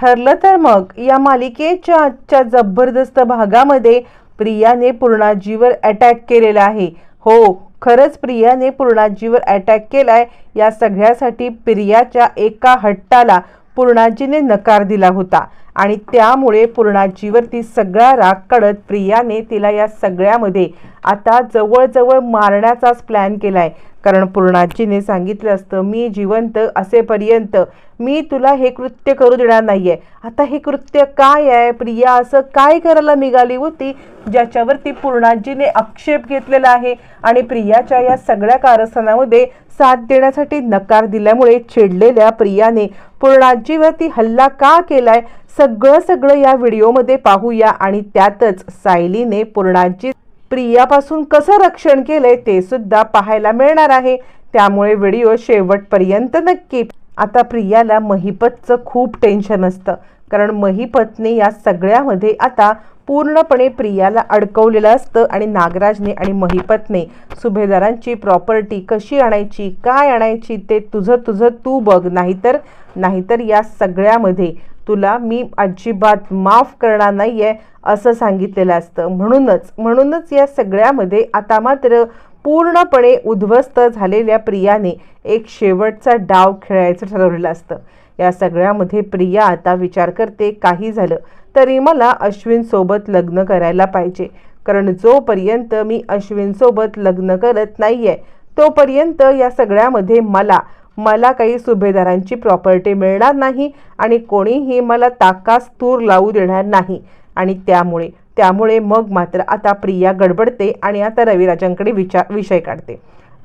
ठरलं तर मग या मालिकेच्या आजच्या जबरदस्त भागामध्ये प्रियाने पूर्णाजीवर अटॅक केलेला आहे. हो खरंच प्रियाने पूर्णाजीवर अटॅक केलाय. या सगळ्यासाठी प्रियाच्या एका हट्टाला पूर्णाजीने नकार दिला होता आणि त्यामुळे पूर्णाजीवरती सगळा राग कडत प्रियाने तिला या सगळ्यामध्ये आता जवळजवळ मारण्याचाच प्लॅन केलाय. कारण पूर्णाजीने सांगितलं असतं मी जिवंत असेपर्यंत मी तुला हे कृत्य करू देणार नाहीये. आता हे कृत्य काय आहे? प्रिया असं काय करायला निघाली होती? ज्याच्यावरती पूर्णाजीने आक्षेप घेतलेला आहे आणि प्रियाच्या या सगळ्या कारस्थानामध्ये साथ देण्यासाठी नकार दिल्यामुळे चिडलेल्या प्रियाने पूर्णाजीवरती हल्ला का केलाय? सगळं सगळं या व्हिडिओमध्ये पाहूया आणि त्यातच सायलीने पूर्णाजी प्रियापासून कसं रक्षण केलंय ते सुद्धा पाहायला मिळणार आहे. त्यामुळे व्हिडिओ शेवटपर्यंत नक्की आता प्रियाला महिपतचं खूप टेन्शन असतं. कारण महिपतने या सगळ्यामध्ये आता पूर्णपणे प्रियाला अडकवलेलं असतं आणि नागराजने आणि महिपतने सुभेदारांची प्रॉपर्टी कशी आणायची काय आणायची ते तुझं तुझं तू बघ. नाहीतर नाहीतर या सगळ्यामध्ये तुला मी अजिबात माफ करणार नाही आहे असं सांगितलेलं असतं. म्हणूनच म्हणूनच या सगळ्यामध्ये आता मात्र पूर्णपणे उद्ध्वस्त झालेल्या प्रियाने एक शेवटचा डाव खेळायचं ठरवलेलं असतं. या सगळ्यामध्ये प्रिया आता विचार करते काही झालं तरी मला अश्विनसोबत लग्न करायला पाहिजे. कारण जोपर्यंत मी अश्विनसोबत लग्न करत नाही आहे तोपर्यंत या सगळ्यामध्ये मला मला काही सुभेदारांची प्रॉपर्टी मिळणार नाही आणि कोणीही मला ताकास तूर लावू देणार नाही. आणि त्यामुळे त्यामुळे मग मात्र आता प्रिया गडबडते आणि आता रविराजांकडे विचार विषय काढते.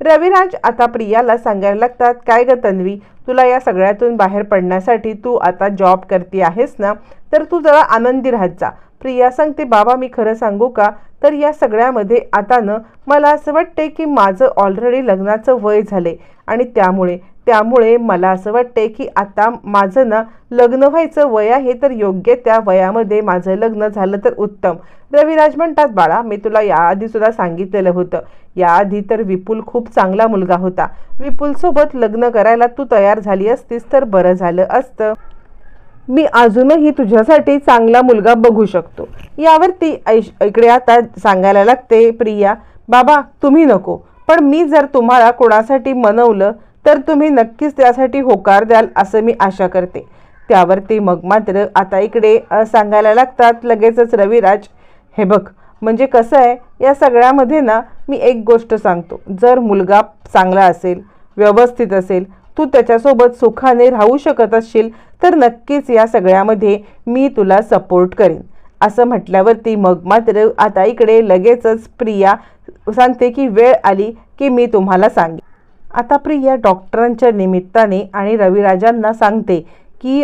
रविराज आता प्रियाला सांगायला लागतात काय ग तन्वी तुला या सगळ्यातून बाहेर पडण्यासाठी तू आता जॉब करते आहेस ना? तर तू जरा आनंदी राहत जा. प्रिया सांगते बाबा मी खरं सांगू का? तर या सगळ्यामध्ये आता न मला असं वाटते की माझं ऑलरेडी लग्नाचं वय झाले आणि त्यामुळे त्यामुळे मला असं वाटते की आता माझं ना लग्न व्हायचं वय आहे तर योग्य त्या वयामध्ये माझं लग्न झालं तर उत्तम. रविराज म्हणतात बाळा मी तुला याआधी सुद्धा सांगितलेलं होतं. याआधी तर विपुल खूप चांगला मुलगा होता. विपुलसोबत लग्न करायला तू तयार झाली असतीस तर बरं झालं असतं. मी अजूनही तुझ्यासाठी चांगला मुलगा बघू शकतो. यावरती ऐश इकडे आता सांगायला लागते प्रिया बाबा तुम्ही नको. पण मी जर तुम्हाला कोणासाठी मनवलं तर तुम्ही नक्कीच त्यासाठी होकार द्याल असं मी आशा करते. त्यावरती मग मात्र आता इकडे सांगायला लागतात लगेचच रविराज हे बघ म्हणजे कसं आहे या सगळ्यामध्ये ना मी एक गोष्ट सांगतो. जर मुलगा चांगला असेल व्यवस्थित असेल तू त्याच्यासोबत सुखाने राहू शकत असशील तर नक्कीच या सगळ्यामध्ये मी तुला सपोर्ट करेन. असं म्हटल्यावरती मग मात्र आता इकडे लगेचच प्रिया सांगते की वेळ आली की मी तुम्हाला सांगेन. आता प्रिया डॉक्टरांच्या निमित्ताने आणि रविराजांना सांगते की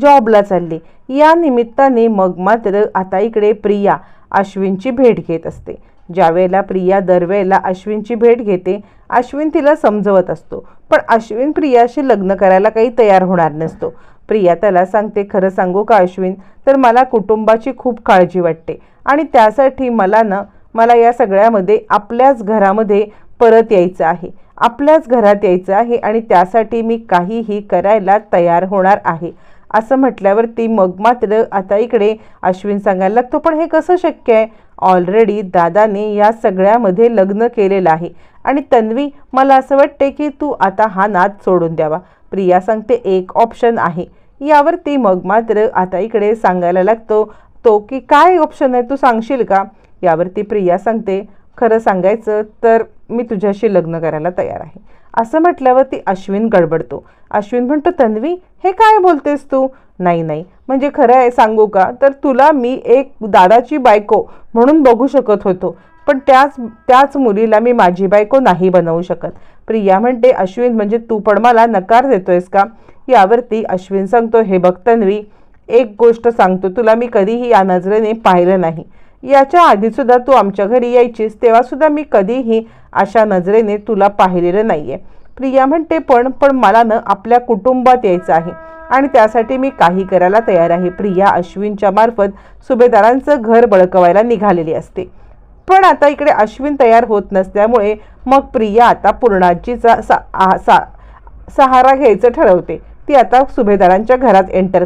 जॉबला चालले. या निमित्ताने मग मात्र आता इकडे प्रिया अश्विनची भेट घेत असते. ज्यावेळेला प्रिया दरवेळेला अश्विनची भेट घेते अश्विन तिला समजवत असतो. पण अश्विन प्रियाशी लग्न करायला काही तयार होणार नसतो. प्रिया त्याला सांगते खरं सांगू का अश्विन? तर मला कुटुंबाची खूप काळजी वाटते. आणि त्यासाठी मला ना मला या सगळ्यामध्ये आपल्याच घरामध्ये परत यायचं आहे. आपल्याच घरात यायचं आहे आणि त्यासाठी मी काहीही करायला तयार होणार आहे. असं म्हटल्यावरती मग मात्र आता इकडे अश्विन सांगायला लागतो पण हे कसं शक्य आहे? ऑलरेडी दादाने या सगळ्यामध्ये लग्न केलेलं आहे आणि तन्वी मला असं वाटते की तू आता हा नाद सोडून द्यावा. प्रिया सांगते एक ऑप्शन आहे. यावरती मग मात्र आता इकडे सांगायला लागतो तो की काय ऑप्शन आहे? तू सांगशील का? यावरती प्रिया सांगते खरं सांगायचं तर मी तुझ्याशी लग्न करायला तयार आहे. असं म्हटल्यावर ती अश्विन गडबडतो. अश्विन म्हणतो तन्वी हे काय बोलतेस तू? नाही नाही. म्हणजे खरं आहे सांगू का? तर तुला मी एक दादाची बायको म्हणून बघू शकत होतो. पण त्याच त्याच मुलीला मी माझी बायको नाही बनवू शकत. प्रिया म्हणते अश्विन म्हणजे तू पण मला नकार देतोयस का? यावरती अश्विन सांगतो हे बघ तन्वी एक गोष्ट सांगतो. तुला मी कधीही या नजरेने पाहिलं नाही. याच्या आधीसुद्धा तू आमच्या घरी यायचीस तेव्हासुद्धा मी कधीही अशा नजरेने तुला पाहिलेलं नाही आहे प्रिया म्हणते पण पण मला न आपल्या कुटुंबात यायचं आहे आणि त्यासाठी मी काही करायला तयार आहे. प्रिया अश्विनच्या मार्फत सुभेदारांचं घर बळकवायला निघालेली असते. पण आता इकडे अश्विन तयार होत नसल्यामुळे मग प्रिया आता पूर्णाजीचा सा सा सहारा घ्यायचं ठरवते. ती आता सुभेदारांच्या घरात एंटर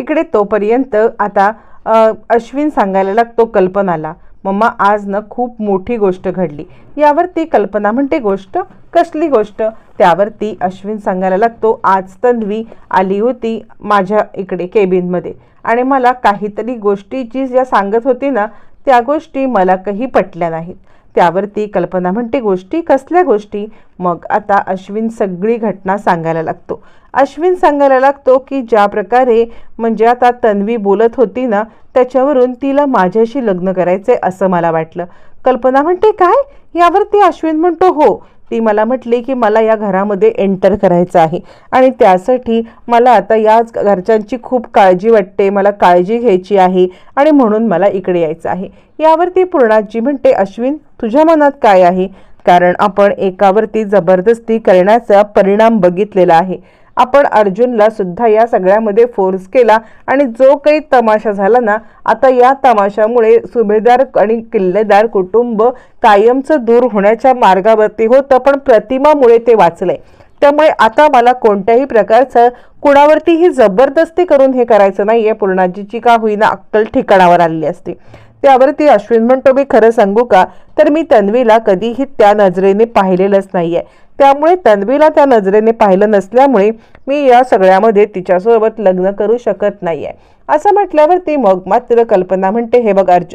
इकडे तोपर्यंत आता अश्विन सांगायला लागतो कल्पनाला मम्मा आज ना खूप मोठी गोष्ट घडली. यावरती कल्पना म्हणते गोष्ट? कसली गोष्ट? त्यावरती अश्विन सांगायला लागतो आज तन्वी आली होती माझ्या इकडे केबिनमध्ये आणि मला काहीतरी गोष्टी जी ज्या सांगत होती ना त्या गोष्टी मला काही पटल्या नाहीत. त्यावरती कल्पना म्हणते गोष्टी कसल्या गोष्टी? मग आता अश्विन सगळी घटना सांगायला लागतो. अश्विन सांगायला लागतो की ज्या प्रकारे म्हणजे आता तन्वी बोलत होती ना त्याच्यावरून तिला माझ्याशी लग्न करायचंय असं मला वाटलं. कल्पना म्हणते काय? यावरती अश्विन म्हणतो हो ती मला म्हटली की मला या घरामध्ये एंटर करायचं आहे. आणि त्यासाठी मला आता याच घरच्यांची खूप काळजी वाटते मला काळजी घ्यायची आहे आणि म्हणून मला इकडे यायचं आहे. यावरती पूर्णाजी म्हणते अश्विन तुझ्या मनात काय आहे? कारण आपण एकावरती जबरदस्ती करण्याचा परिणाम बघितलेला आहे. आपण अर्जुनला सुद्धा या सगळ्यामध्ये फोर्स केला आणि जो काही तमाशा झाला ना आता या तमाशामुळे सुभेदार आणि किल्लेदार कुटुंब कायमचं दूर होण्याच्या मार्गावरती होतं पण प्रतिमामुळे ते वाचले त्यामुळे आता मला कोणत्याही प्रकारचं कुणावरतीही जबरदस्ती करून हे करायचं नाही आहे पूर्णाजीची का होईना अक्कल ठिकाणावर आलेली असते. त्यावरती अश्विन म्हणतो मी खरं सांगू का? तर मी तन्वीला कधीही त्या नजरेने पाहिलेलंच नाहीये. त्यामुळे तन्वीला त्या नजरेने पाहिलं नसल्यामुळे मी या सगळ्यामध्ये तिच्यासोबत लग्न करू शकत नाहीये. असं म्हटल्यावरती मग मात्र कल्पना म्हणते हे बघ अर्ज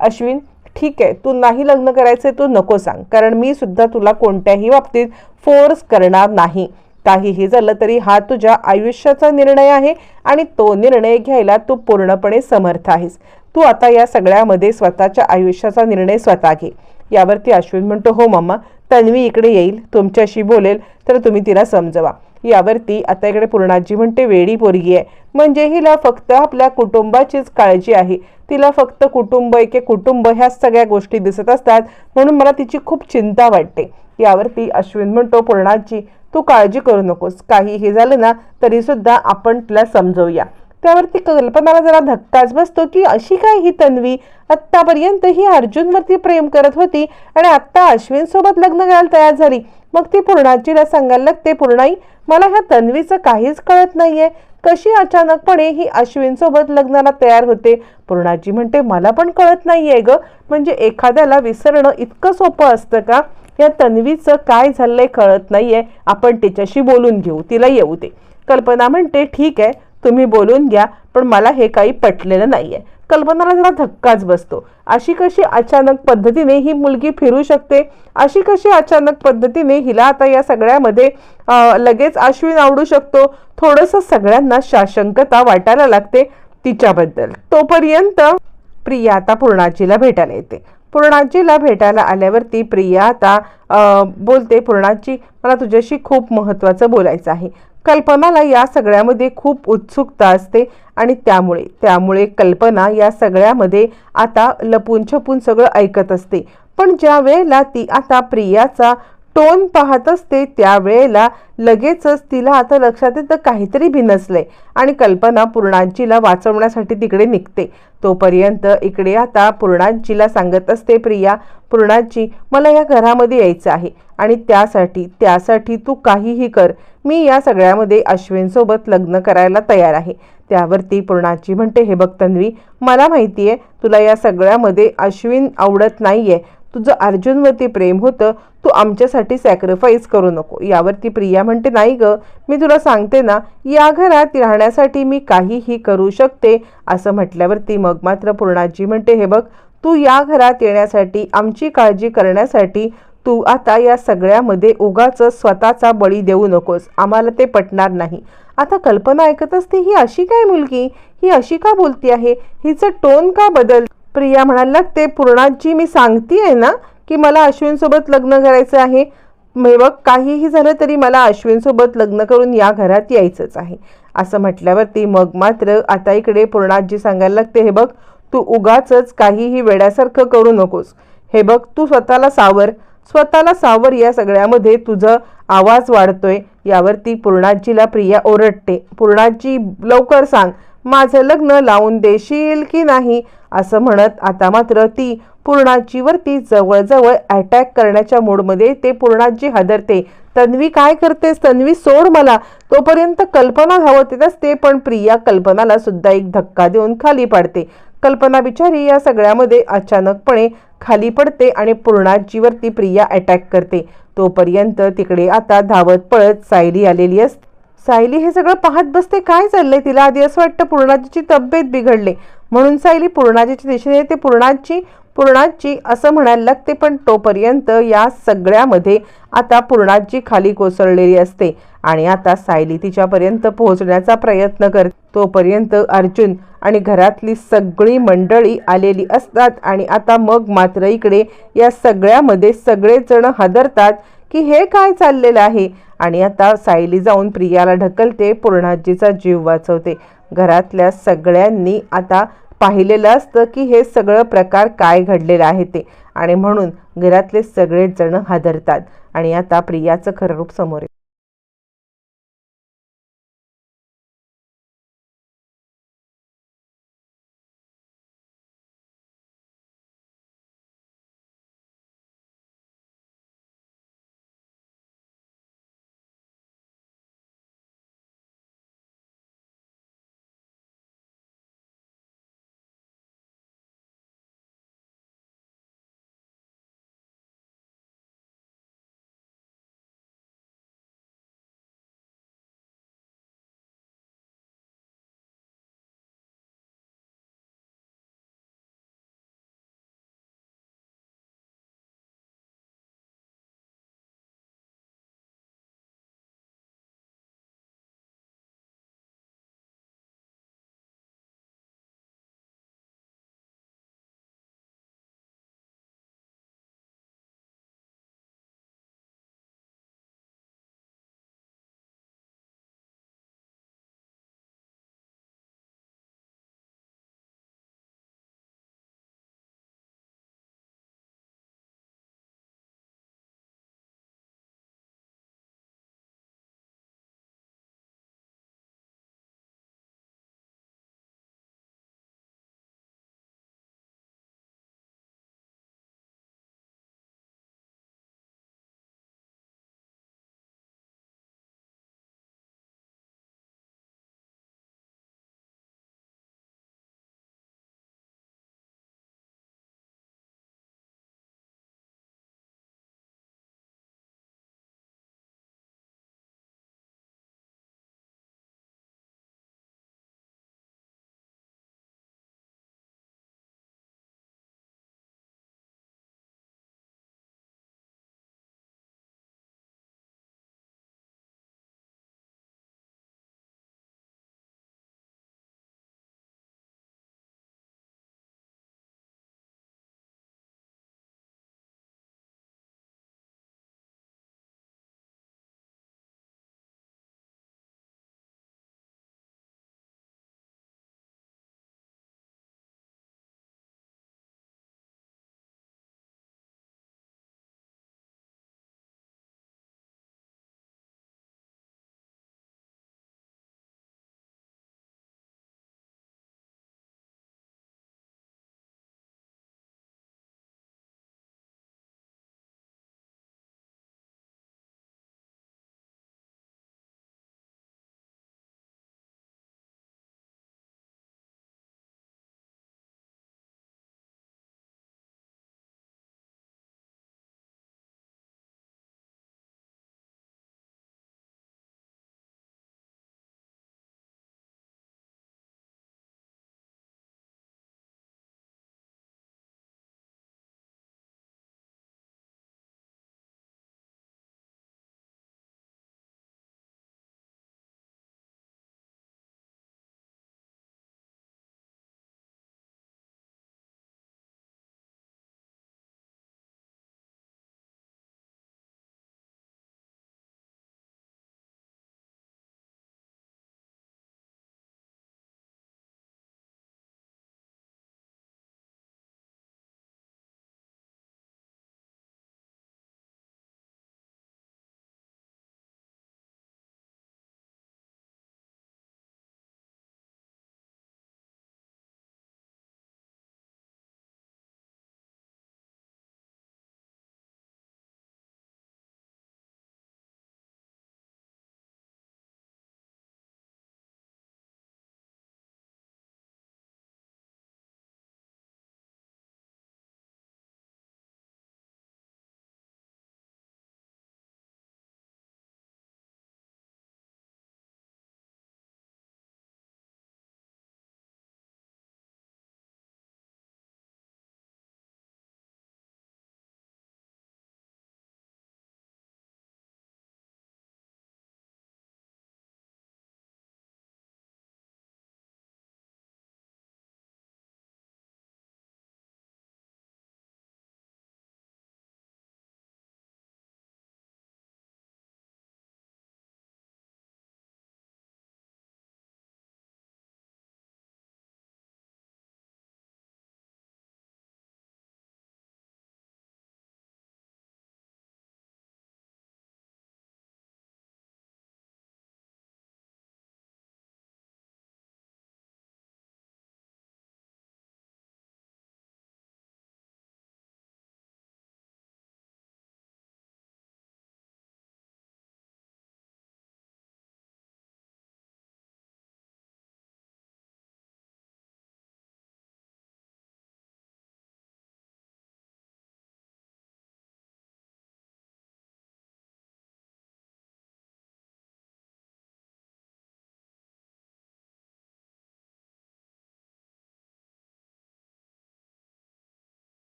अश्विन ठीक आहे तू नाही लग्न करायचं तू नको सांग. कारण मी सुद्धा तुला कोणत्याही बाबतीत फोर्स करणार नाही. काहीही झालं तरी हा तुझ्या आयुष्याचा निर्णय आहे आणि तो निर्णय घ्यायला तू पूर्णपणे समर्थ आहेस. तू आता या सगळ्यामध्ये स्वतःच्या आयुष्याचा निर्णय स्वतः घे. यावरती अश्विन म्हणतो हो मम्मा तन्वी इकडे येईल तुमच्याशी बोलेल तर तुम्ही तिला समजवा. यावरती आता इकडे पूर्णाजी म्हणते वेडी पोरगी आहे. म्हणजे हिला फक्त आपल्या कुटुंबाचीच काळजी आहे. तिला फक्त कुटुंब एके कुटुंब ह्या सगळ्या गोष्टी दिसत असतात म्हणून मला तिची खूप चिंता वाटते. यावरती अश्विन म्हणतो पूर्णाजी तू काळजी करू नकोस. काही हे झालं ना तरीसुद्धा आपण तिला समजवूया. त्यावरती कल्पनाला जरा धक्काच बसतो की अशी काय ही तन्वी? आत्तापर्यंत ही अर्जुनवरती प्रेम करत होती आणि आत्ता अश्विन सोबत लग्न करायला तयार झाली. मग ती पूर्णाजीला सांगायला लागते पूर्णाई मला ह्या तन्वीचं काहीच कळत नाहीये. कशी अचानकपणे ही अश्विन सोबत लग्नाला तयार होते? पूर्णाजी म्हणते मला पण कळत नाहीये ग. म्हणजे एखाद्याला विसरणं इतकं सोपं असतं का? या तन्वीचं काय झालंय कळत नाहीये. आपण तिच्याशी बोलून घेऊ तिला येऊ दे. कल्पना म्हणते ठीक आहे. तुम्ही बोलून घ्या पण मला हे काही पटलेलं नाही आहे कल्पनाला जरा धक्काच बसतो. अशी कशी अचानक पद्धतीने ही मुलगी फिरू शकते? अशी कशी अचानक पद्धतीने हिला आता या सगळ्यामध्ये लगेच अश्विन आवडू शकतो? थोडंसं सगळ्यांना शाशंकता वाटायला लागते तिच्याबद्दल. तोपर्यंत प्रिया आता पूर्णाजीला भेटायला येते. पूर्णाजीला भेटायला आल्यावरती प्रिया आता बोलते पूर्णाजी मला तुझ्याशी खूप महत्त्वाचं बोलायचं आहे. कल्पनाला या सगळ्यामध्ये खूप उत्सुकता असते आणि त्यामुळे त्यामुळे कल्पना या सगळ्यामध्ये आता लपून छपून सगळं ऐकत असते. पण ज्या वेळेला ती आता प्रियाचा टोन पाहत असते त्यावेळेला लगेचच तिला आता लक्षात येतं काहीतरी भिनसलंय आणि कल्पना पूर्णांचीला वाचवण्यासाठी तिकडे निघते. तोपर्यंत इकडे आता पूर्णांचीला सांगत असते प्रिया पूर्णांची मला या घरामध्ये यायचं आहे आणि त्यासाठी त्यासाठी तू काहीही कर. मी या सगळ्यामध्ये अश्विनसोबत लग्न करायला तयार आहे. त्यावरती पूर्णाची म्हणते हे बघ तन्वी मला माहिती आहे तुला या सगळ्यामध्ये अश्विन आवडत नाही आहे तुझं अर्जुनवरती प्रेम होतं तू आमच्यासाठी सॅक्रिफाईस करू नको. यावरती प्रिया म्हणते नाही ग मी तुला सांगते ना या घरात राहण्यासाठी मी काहीही करू शकते असं म्हटल्यावरती मग मात्र पूर्णाजी म्हणते हे बघ तू या घरात येण्यासाठी आमची काळजी करण्यासाठी तू आता या सगळ्यामध्ये उगाच स्वतःचा बळी देऊ नकोस. आम्हाला ते पटणार नाही. आता कल्पना ऐकत असते ही अशी काय मुलगी? ही अशी का बोलती आहे हिचं टोन का बदल प्रिया म्हणायला लागते पूर्णाजी मी सांगतीये ना की मला अश्विनसोबत लग्न करायचं आहे. हे बघ काहीही झालं तरी मला अश्विनसोबत लग्न करून या घरात यायचंच आहे. असं म्हटल्यावरती मग मात्र आता इकडे पूर्णाजी सांगायला लागते हे बघ तू उगाचच काहीही वेड्यासारखं करू नकोस. हे बघ तू स्वतःला सावर. स्वतःला सावर या सगळ्यामध्ये तुझं आवाज वाढतोय. यावरती पूर्णाजीला प्रिया ओरडते. पूर्णाजी लवकर सांग. माझं लग्न लावून देशील की नाही? असं म्हणत आता मात्र ती पूर्णाजीवरती जवळजवळ अटॅक करण्याच्या मूडमध्ये ते पूर्णाजी हादरते. तन्वी काय करतेस तन्वी सोड मला. तोपर्यंत कल्पना धावत येत असते पण प्रिया कल्पनाला सुद्धा एक धक्का देऊन खाली पाडते. कल्पना बिचारी या सगळ्यामध्ये अचानकपणे खाली पडते आणि पूर्णाजीवरती प्रिया अटॅक करते. तोपर्यंत तिकडे आता धावत पळत सायली आलेली असते सायली हे सगळं पाहत बसते. काय चाललंय तिला? आधी असं वाटतं पूर्णाजीची तब्येत बिघडली. म्हणून सायली पूर्णाजीच्या दिशेने ते पूर्णाची पूर्णाजी असं म्हणायला लागते पण तोपर्यंत या सगळ्यामध्ये आता पूर्णाजी खाली कोसळलेली असते आणि आता सायली तिच्यापर्यंत पोहोचण्याचा प्रयत्न कर तोपर्यंत अर्जुन आणि घरातली सगळी मंडळी आलेली असतात आणि आता मग मात्र इकडे या सगळ्यामध्ये सगळेजण हादरतात की हे काय चाललेलं आहे? आणि आता सायली जाऊन प्रियाला ढकलते पूर्णाजीचा जीव वाचवते. घरातल्या सगळ्यांनी आता पाहिलेलं असतं की हे सगळं प्रकार काय घडलेलं आहे ते. आणि म्हणून घरातले सगळेच जण हादरतात. आणि आता प्रियाचं खरं रूप समोर येतं.